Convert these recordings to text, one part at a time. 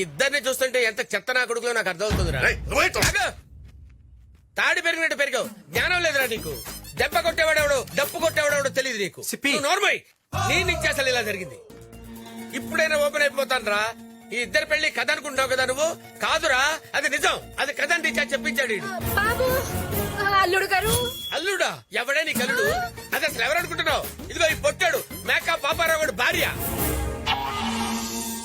ఇద్దరిని చూస్తుంటే ఎంత చెత్త నా కొడుకులో నాకు అర్థమవుతుందిరా? ఆగు. తాడి పెరిగినట్టు పెరిగావు. జ్ఞానం లేదురా నీకు. దెబ్బ కొట్టేవాడెవడు డప్పు కొట్టేవాడెవడో తెలియదు నీకు. సిప్పి. నువ్వు నోర్మోయ్ నీ నుంచి అసలు ఇలా జరిగింది. ఇప్పుడైనా ఓపెన్ అయిపోతాను రా ఈ ఇద్దరు పెళ్ళి కథ అనుకుంటావు కదా నువ్వు? కాదురా అది నిజం. అది కథ అని టీచర్ చెప్పించాడు. బాబు అల్లుడు గారు. అల్లుడా ఎవడే నీ కల్లుడు అది అసలు ఎవరు అనుకుంటున్నావు? ఇదిగో ఈ పొట్టాడు మేకా పాపారావు గారి భార్య.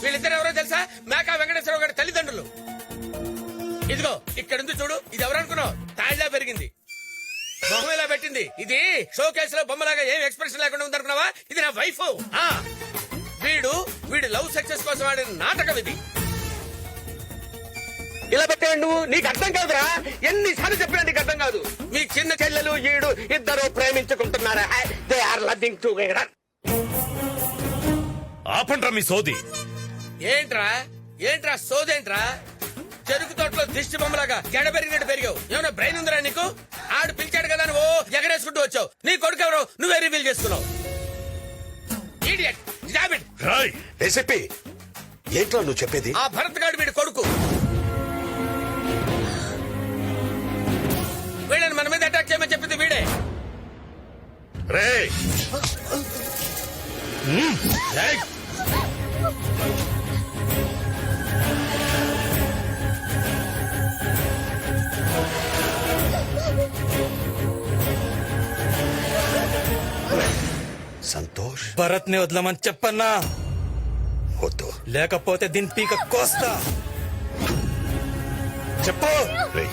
వీళ్ళిద్దరు ఎవరో తెలుసా? మేకా వెంకటేశ్వరరావు గారి తల్లిదండ్రులు. ఇదిగో ఇక్కడ ఉంది చూడు ఇది ఎవరనుకున్నావు తాయిలా పెరిగింది. బొమ్మ ఇలా పెట్టింది. ఇది షో కేసులో బొమ్మలాగా ఏం ఎక్స్ప్రెషన్ లేకుండా ఉందనుకున్నావా ఇది నా వైఫ్. ఆ వీడు వీడు లవ్ సక్సెస్ కోసం ఆడిన నాటకం ఇది. ఇలా పెట్టాడు నువ్వు? నీకు అర్థం కాదురా. ఎన్నిసార్లు చెప్పినా నీకు అర్థం కాదు. మీ చిన్న చెల్లెలు ఈడు ఇద్దరు ప్రేమించుకుంటున్నారా? దే ఆర్ లవింగ్ టుగెదర్ ఆపండ్రా మీ సోది. ఏంట్రా? ఏంట్రా సోదేంట్రా? చెరుకు తోటలో దిష్టి బొమ్మలాగా గెడ పెరిగినట్టు పెరిగావు. ఏమైనా బ్రెయిన్ ఉందిరా నీకు? ఆడు పిలిచాడు కదా నువ్వు ఎగరేసుకుంటూ వచ్చావు. నీ కొడుకు ఎవరో? నువ్వే రివీల్ చేసుకున్నావు. ఏసీపీ ఏంట్రా నువ్వు చెప్పేది? ఆ భరత్ గాడు వీడి కొడుకు. వీళ్ళని మన మీద అటాక్ చేయమని చెప్పింది వీడే. రే రేయ్. సంతోష్? భరత్ని వదలమని చెప్పన్నా? వద్దు. లేకపోతే దీని పీక కోస్తా. చెప్పు. రే.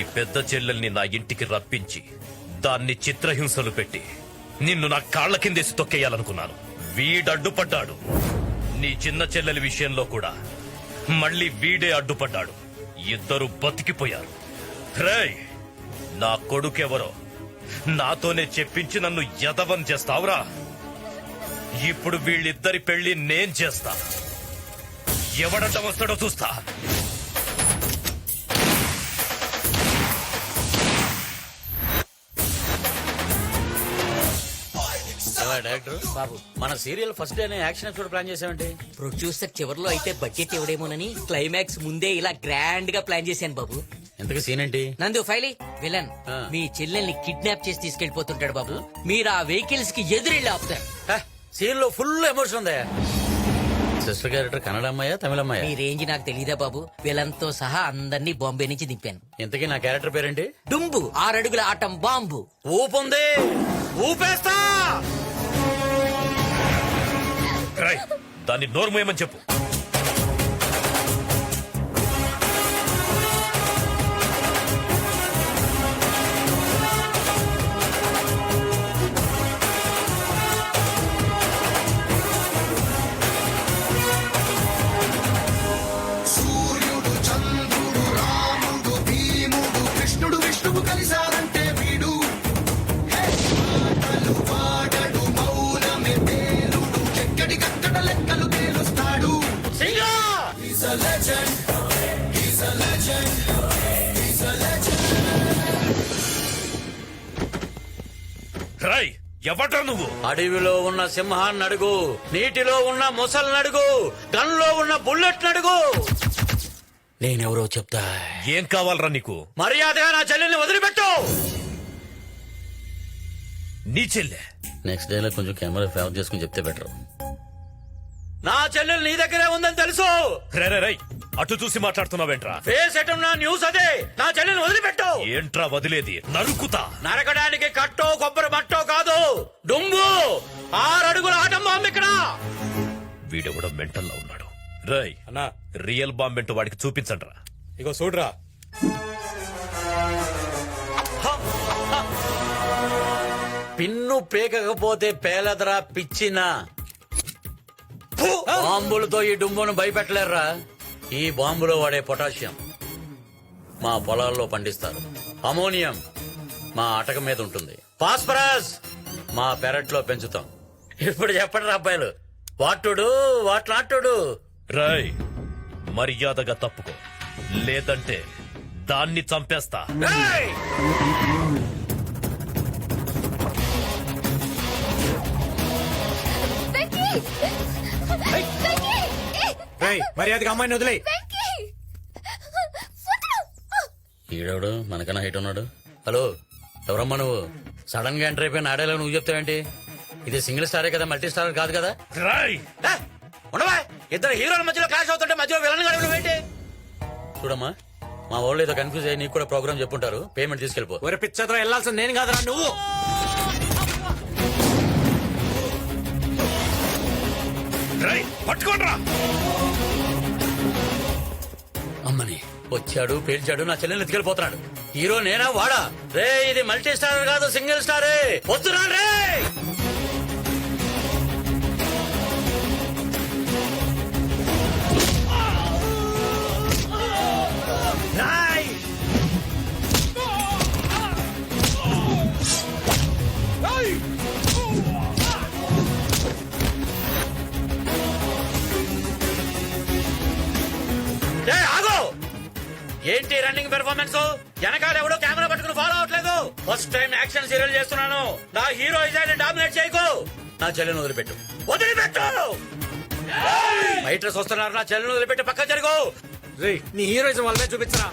నీ పెద్ద చెల్లెల్ని నా ఇంటికి రప్పించి దాన్ని చిత్రహింసలు పెట్టి నిన్ను నా కాళ్ళ కిందేసి తొక్కేయాలనుకున్నాను. వీడడ్డుపడ్డాడు. నీ చిన్న చెల్లెలి విషయంలో కూడా మళ్ళీ వీడే అడ్డుపడ్డాడు. ఇద్దరు బతికిపోయారు. రే నా కొడుకెవరో నాతోనే చెప్పించి నన్ను యదవం చేస్తావురా? ఇప్పుడు వీళ్ళిద్దరి పెళ్ళి నేను చేస్తా. ఎవడట వస్తాడో చూస్తా. డైరెక్టర్ బాబు మన serial first day action episode plan చేసామండి ప్రొడ్యూసర్ చివరిలో అయితే బడ్జెట్ ఇవ్వడేమోనని క్లైమాక్స్ ముందే ఇలా గ్రాండ్గా ప్లాన్ చేశాను బాబు. ఇంతకు సీన్ ఏంటి? నందు ఫైలీ విలన్. మీ చెల్లెల్ని కిడ్నాప్ చేసి తీసుకెళ్ళిపోతుంటాడు బాబు. మీరు ఆ వెహికల్స్కి ఎదురెళ్ళి ఆపుతారు. సీన్లో ఫుల్ ఎమోషన్ ఉంది? సిస్టర్ క్యారెక్టర్ కన్నడ అమ్మాయా తమిళ అమ్మాయా మీ రేంజ్ నాకు తెలీదా బాబు. విలన్తో సహా అందరినీ బాంబే నుంచి దింపాను. ఇంతకీ నా క్యారెక్టర్ పేరేంటి? డుంబు ఆరడుగుల ఆటం బాంబు. ఊపుంది. ఊపేస్తా! దాన్ని నోరుమోయమని చెప్పు. రాయ్ ఎవడ్రా నువ్వు? అడవిలో ఉన్న సింహాన్ని అడుగు నీటిలో ఉన్న ముసల్ని అడుగు గన్లో ఉన్న బుల్లెట్ అడుగు. నేనెవరో చెప్తా. ఏం కావాలరా నీకు? మర్యాదగా నా చెల్లెల్ని వదిలిపెట్టు! నీ చెల్లె? నెక్స్ట్ డే లో కొంచెం కెమెరా ఫేవర్ చేసుకుని చెప్తే బెటర్ నా చెల్లెలు నీ దగ్గరే ఉందని తెలుసు. రే రే అటు చూసి మాట్లాడుతున్నావేంట్రా? ఫేస్ ఎటున్నా న్యూస్ అదే. నా చెల్లెల్ని వదిలిపెట్టు. ఏంట్రా వదిలేది? నరుకుతా. నరకడానికి కట్టో కొబ్బరి మట్టో కాదు. డుంబు ఆరడుగుల ఆటం బాంబు ఇక్కడ. వీడెవడో మెంటల్లో ఉన్నాడు. రై అన్నా. రియల్ బాంబ్ ఏంటో వాడికి చూపించండ్రా. ఇగో చూడరా. పిన్ను పేకకపోతే పేలదరా పిచ్చిన. బాంబులతో ఈ డుంబును భయపెట్టలేరురా. ఈ బాంబులో వాడే పొటాషియం. మా పొలాల్లో పండిస్తారు. అమోనియం మా అటక మీద ఉంటుంది. ఫాస్ఫరస్ మా పెరట్లో పెంచుతాం. ఇప్పుడు చెప్పండి అబ్బాయిలు. వాటుడు వాట్లాటుడు రాయ్ మర్యాదగా తప్పుకో. లేదంటే దాన్ని చంపేస్తా. మర్యాదగా అమ్మాయిని వదిలే. ఈడవుడు? మనకన్నా హైట్ ఉన్నాడు. హలో ఎవరమ్మా నువ్వు? సడన్గా ఎంటర్ అయిపోయిన ఆడేలా నువ్వు చెప్తావేంటి? ఇది సింగిల్ స్టారే కదా మల్టీ స్టార్ కాదు కదా? ఉండవా? ఇద్దరు హీరోల మధ్యలో క్లాష్ అవుతుంటే మధ్యలో విలన్ గాడు నువ్వేంటి చూడమ్మా మా వాళ్ళు ఏదో కన్ఫ్యూజ్ అయ్యి నీకు కూడా ప్రోగ్రామ్ చెప్పుంటారు. పేమెంట్ తీసుకెళ్ళిపో. ఒరే పిచ్చతో వెళ్ళాల్సింది నేను కాదురా నువ్వు! పట్టుకోండ్రా. అమ్మని వచ్చాడు పేల్చాడు నా చెల్లెల్ని ఎత్తుకెళ్ళిపోతున్నాడు. హీరో నేనా వాడా? రే ఇది మల్టీ స్టార్ కాదు సింగిల్ స్టారే వస్తున్నా రే ఏంటి రన్నింగ్ పెర్ఫార్మెన్స్ వెనకాల ఎవడో కెమెరా పట్టుకుని ఫాలో అవట్లేదు ఫస్ట్ టైం యాక్షన్ సీరియల్ చేస్తున్నాను. నా హీరో ఇజాన్ని డామినేట్ చేయకు. నా చెల్లెని వదిలిపెట్టు. వదిలిపెట్టు! ఫైటర్స్ వస్తున్నారు. నా చెల్లెని వదిలిపెట్టి పక్క జరుగు. రే నీ హీరోయిజం వల్లే చూపించరా?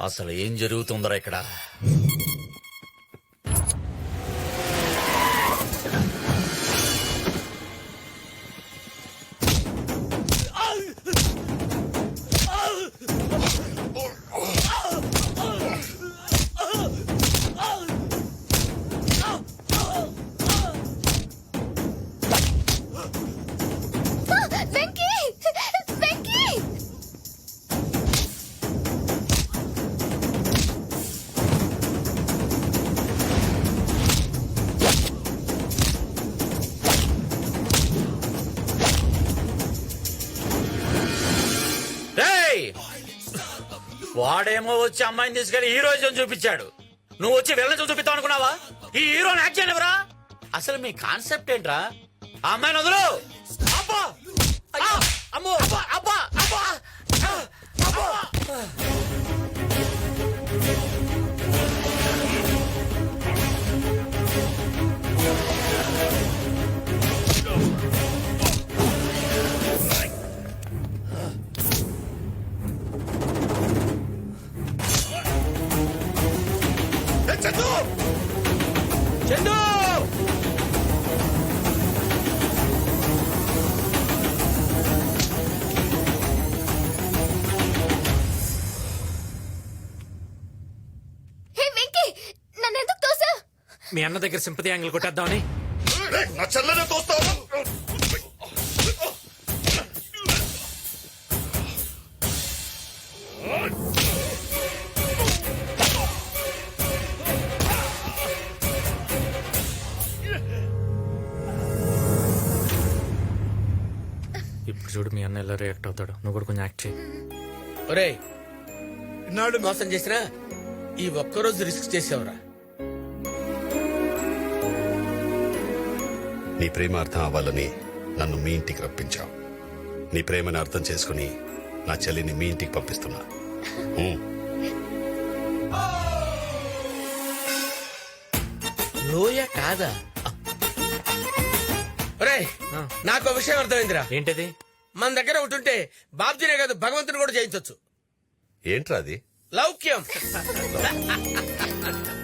అసలు ఏం జరుగుతుందరా ఇక్కడ? వాడేమో వచ్చి అమ్మాయిని తీసుకెళ్ళి హీరోయిజం చూపించాడు నువ్వు వచ్చి వెళ్ళని చూపిస్తావు అనుకున్నావా ఈ హీరోని యాక్ట్ చేయనివరా అసలు మీ కాన్సెప్ట్ ఏంట్రా ఆ అమ్మాయిని వదులు అబ్బా! అమ్మో! అబ్బా! అబ్బా! అబ్బా! అబ్బా! మీ అన్న దగ్గర సింపతి యాంగిల్ కొట్టేద్దామని. నా చెల్లెనే తోస్తావు? ఇప్పుడు చూడు మీ అన్న ఎలా రియాక్ట్ అవుతాడు. నువ్వు కూడా కొంచెం యాక్ట్ చేయి ఒరేయ్ ఇన్నాళ్ళు మోసం చేసినా ఈ ఒక్కరోజు రిస్క్ చేసావురా? నీ ప్రేమ అర్థం అవ్వాలని నన్ను మీ ఇంటికి రప్పించావు. నీ ప్రేమని అర్థం చేసుకుని నా చెల్లిని మీ ఇంటికి పంపిస్తున్నా. లోయ కాదా? ఒరేయ్ నాకు ఒక విషయం అర్థమైందిరా. ఏంటది? మన దగ్గర ఒకటి ఉంటే బాబ్జీనే కాదు భగవంతుని కూడా జయించవచ్చు ఏంట్రా అది? లౌక్యం.